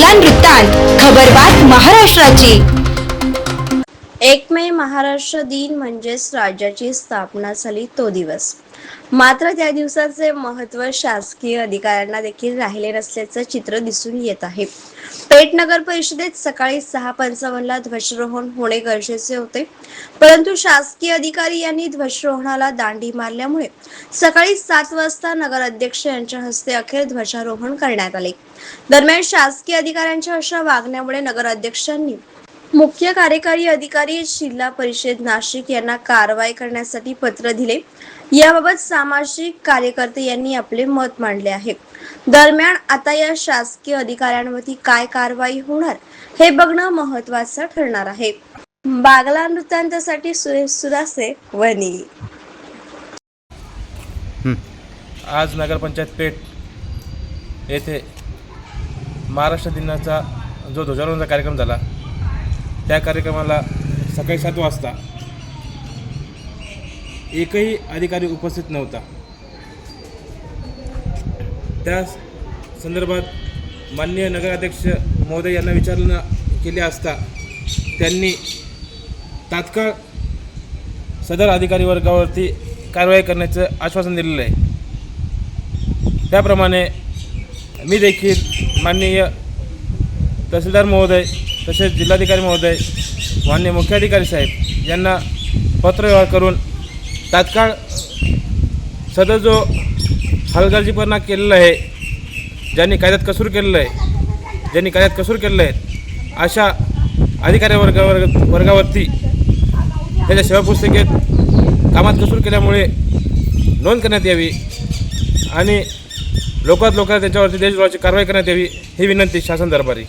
चांगला वृत्तांत खबरबात महाराष्ट्राची. एक मे महाराष्ट्र दिन म्हणजेच राज्याची स्थापना झाली तो दिवस. मात्र त्या दिवसाचे महत्त्व शासकीय अधिकाऱ्यांना देखील राहिले नसल्याचं चित्र दिसून येत आहे. पेठ नगर परिषदेत सकाळी सहा पंचावन्नला ध्वजरोहण होणे गरजेचे होते. परंतु शासकीय अधिकारी यांनी ध्वजरोहणाला दांडी मारल्यामुळे सकाळी सात वाजता नगर अध्यक्ष यांच्या हस्ते अखेर ध्वजारोहण करण्यात आले. दरम्यान शासकीय अधिकाऱ्यांच्या अशा वागण्यामुळे नगर अध्यक्षांनी मुख्य कार्यकारी अधिकारी जिल्हा परिषद नाशिक यांना कारवाई करण्यासाठी पत्र दिले. याबाबत सामाजिक कार्यकर्ते यांनी आपले मत मांडले आहे. दरम्यान आता या शासकीय अधिकाऱ्यांवरती काय कारवाई होणार हे बघणं महत्वाचं ठरणार आहे. बागला वृत्तांतासाठी सुरेश सुरासे वनी आज नगरपंचायत पेठ येथे महाराष्ट्र दिनाचा जो ध्वजारोहणाचा कार्यक्रम झाला त्या कार्यक्रमाला सकाळी सात वाजता एकही अधिकारी उपस्थित नव्हता. त्या संदर्भात माननीय नगराध्यक्ष महोदय यांना विचारणा केली असता त्यांनी तात्काळ सदर अधिकारी वर्गावरती कारवाई करण्याचं आश्वासन दिलेलं आहे. त्याप्रमाणे मी देखील माननीय तहसीलदार महोदय तसेच जिल्हाधिकारी महोदय माननीय मुख्याधिकारी साहेब यांना पत्रव्यवहार करून तात्काळ सदर जो हलगर्जीपणा केलेला आहे ज्यांनी कायद्यात कसूर केलेलं आहे ज्यांनी कायद्यात कसूर केलेलं आहे अशा अधिकारी वर्गावर वर्गावरती त्याच्या सेवापुस्तिकेत कामात कसूर केल्यामुळे नोंद करण्यात यावी आणि लोकात लोकात त्याच्यावरती देशद्रोहाची कारवाई करण्यात यावी ही विनंती शासन दरबारी.